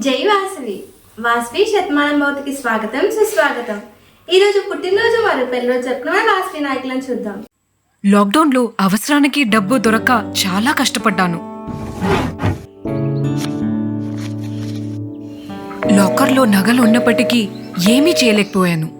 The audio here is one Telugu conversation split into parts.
జై వాసవి. వాసవి శతమానం భౌతికి స్వాగతం సుస్వాగతం. ఈరోజు పుట్టినరోజు వారు పెళ్ళిరోజు జరుపుకున్న వాసవి నాయకులను చూద్దాం. లాక్డౌన్లో అవసరానికి డబ్బు దొరక చాలా కష్టపడ్డాను. లాకర్లో నగలు ఉన్నప్పటికీ ఏమీ చేయలేకపోయాను.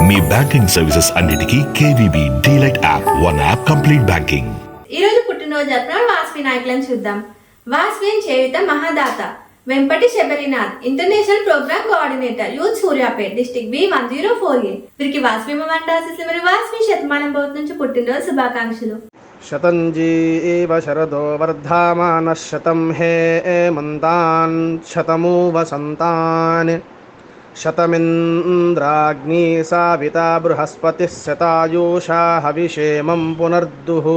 మీ బ్యాంకింగ్ సర్వీసెస్ అన్నిటికి KVB DLite app one app complete banking. ఈరోజు పుట్టినరోజు జరుపున వాస్వి నాయకులను చూద్దాం. వాస్వి చేవిత మహాదాత Vempati Sabarinath international programme coordinator youth Suryapet district B one zero four A. వీరికి వాస్వి మమండ ఆశీస్సులు వాస్వి శతమానం భవత్ నుంచి పుట్టినరోజు శుభాకాంక్షలు. శతంజీ శరదో వర్ధమాన శతం హే మంతాన్ శతమూ వసంతాన్ शतमिन्द्राग्नी साविता बृहस्पतिः शतायुषा हविषेमं पुनर्दुः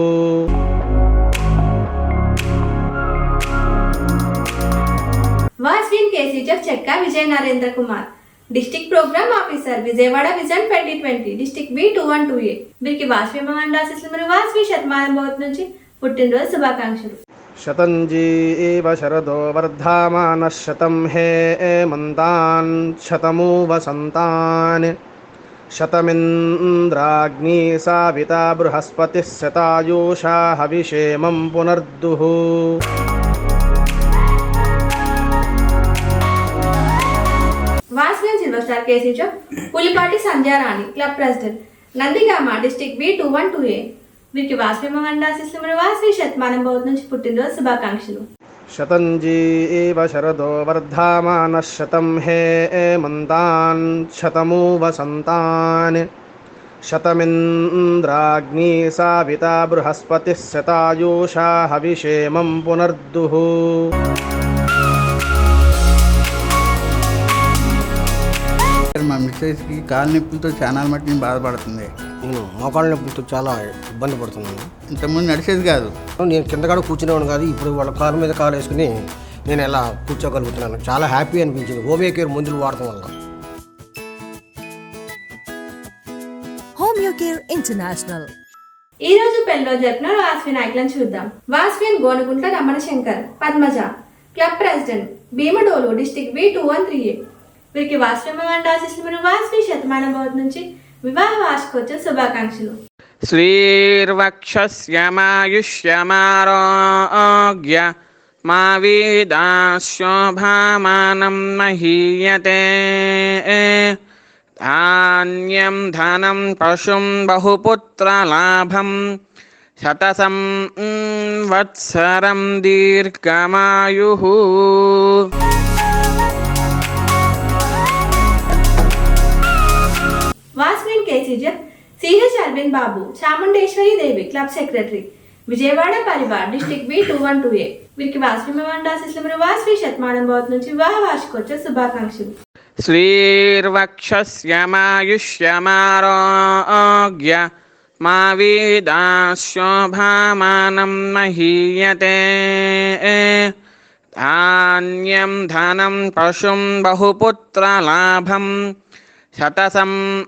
వాస్విన్ కేసీజెఫ్ చెక్క Vijaya Narendra Kumar district program officer Vijayawada vision twenty twenty district B two one two A వీరికి వాస్వి మండాసి మరి వాస్వి శతమానం బౌత్ నుంచి పుట్టినరోజు శుభాకాంక్షలు शतञ्जी एव शरदो वर्धामानः शतं हे एमन्तान् शतमु वसन्तान् शतमिन्द्राग्नी साविता बृहस्पतिः शतायुषा हविषेमं पुनर्दुः। वासगंज silver star K Pulipati Sandhya Rani club president Nandigama district B two one two A. వీరికి వాసవి మండాశిస్సుములు వాసవి శతమానం బౌద్ధ నుంచి పుట్టినరోజు శుభాకాంక్షలు. శతంజీ ఏవ శరదో వర్ధమాన శతం హే మంతాన్ శతమూ వసంతాన్ శతమింద్రాగ్ని సావిత బృహస్పతిः శతాయూషా హవిషేమం పునర్దుః. మా మిస్సెస్కి కాలు నొప్పులతో చాలా మట్టి నేను బాధపడుతుంది నేను మోకాళ్ళ నొప్పులతో చాలా ఇబ్బంది పడుతున్నాను. ఇంతకుముందు నడిచేది కాదు. నేను కింద కూడా కూర్చునేవాడు కాదు ఇప్పుడు వాళ్ళ కాలు మీద కాలు వేసుకుని నేను ఎలా కూర్చోగలుగుతున్నాను. చాలా హ్యాపీ అనిపించింది హోమియో కేర్ మందులు వాడటం వల్ల. Homeo Care International. ఈ రోజు పెళ్ళిరోజు జరుపున వాస్వి నాయకులను చూద్దాం. వాస్విన్ Gonuguntla Ramana Shankar Padmaja club president Bhimadolu district B two one three A. వీరికి వాస్వమ ఆశిస్తున్న వాస్వి శతమానం భవత్ నుంచి వివాహ వార్షికోత్సవ శుభాకాంక్షలు. శ్రీర్వక్షమాయుష్యమారోగ్య మా వీదాశోభామానం మహీయతే. ధాన్యం ధనం పశుం బహుపుత్రలాభం శతసం వత్సరం దీర్ఘమాయు. వాస్మెన్ కేసీజర్ CH Aravind Babu Chamundeswari Devi club secretary Vijayawada Parivar district B two one two A. వీరికి వాస్వి మేమండాసిస్లమరు వాస్వి శతమానం భవత్ నుంచి వాహ వార్షికోత్సవ శుభాకాంక్షలు. శ్రీర్వక్షస్యమాయుష్యమారోగ్య మా వీదాశోభామానం మహీయతే. ధాన్యం ధనం పశుం బహుపుత్రలాభం శతసం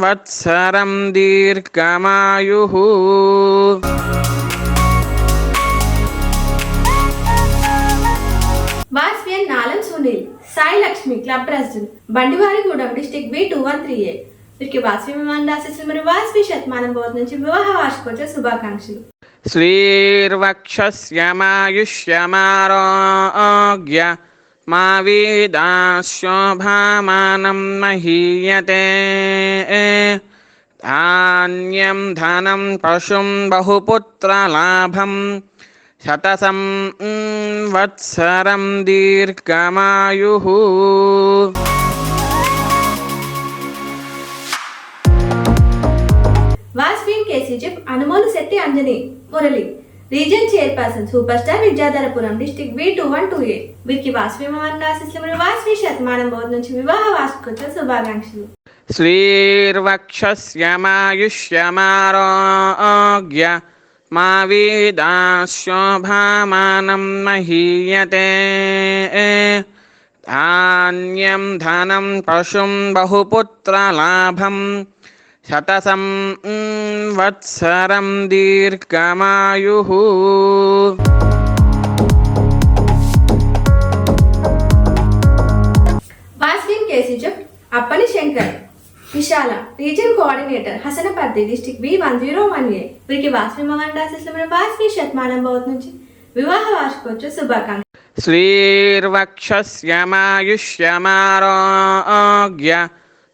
వత్సరం దీర్ఘమాయు. వాస్వియన్ Nalam Sunil Sai Lakshmi club president district B two one three A. వీరికి వాస్వి విమాన మరియు వాస్వి శతమానం బోధ నుంచి వివాహ వార్షికోత్సవ శుభాకాంక్షలు. శ్రీర్వక్షస్యమాయుష్యమారోగ్య మా వీదాశోభామానం మహీయతే ధాన్యం ధనం పశుం బహుపుత్రలాభం శతసం వత్సరం దీర్ఘమాయు వాస్వీన్ కేసీజెఫ్ Anumolu Shetty Anjani Murali region chairperson super star Vidyadharapuram district B two one two A. వీరికి వాసవి మమ్మల్ని ఆశిస్తున్న వాసవి శతమానం బోధ నుంచి వివాహ వాసుకొచ్చ శుభాకాంక్షలు. శ్రీర్వక్షమాయుష్యమారోగ్య మా వీదాశోభామానం మహీయతే. ధాన్యం ధనం పశుం బహుపుత్రలాభం శతసం వత్సరం దీర్ఘమాయు Appani Shankar Vishala region coordinator Hasanparthy district B one zero one A వీరికి వాస్వి మవన్ రాసేసిన మన వాస్వి శతమానం భవత్ నుంచి వివాహ వార్షికోత్సవ శుభాకాంక్ష శ్రీర్వక్షస్యమాయుష్యమారోగ్య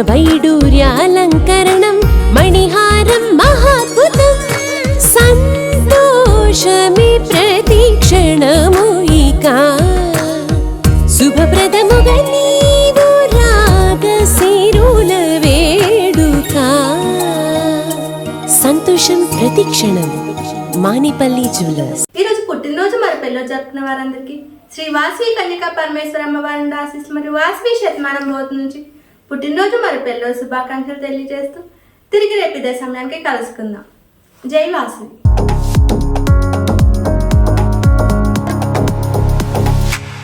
వైడూర్యాలంకరణం మణిహారం మహాద్భుతం. సంతోషమి ప్రతిక్షణము ఇక. శుభప్రదముగా నీవు రాగశిరుల వేడుక. సంతోషం ప్రతిక్షణం మానిపల్లి జ్యువెలర్స్. ఈ రోజు పుట్టినరోజు మరి పెళ్ళి జరుపుకున్న వారందరికీ. శ్రీ వాసవి కన్యకా పరమేశ్వర అమ్మవారి ఆశిస్సులు మరియు వాసవి శతమానం రోజు నుంచి పుట్టినరోజు మరి పెళ్ళో శుభాకాంక్షలు తెలియజేస్తూ తిరిగి రేపు ఇదే సమయానికి కలుసుకుందాం. జై వాసవి.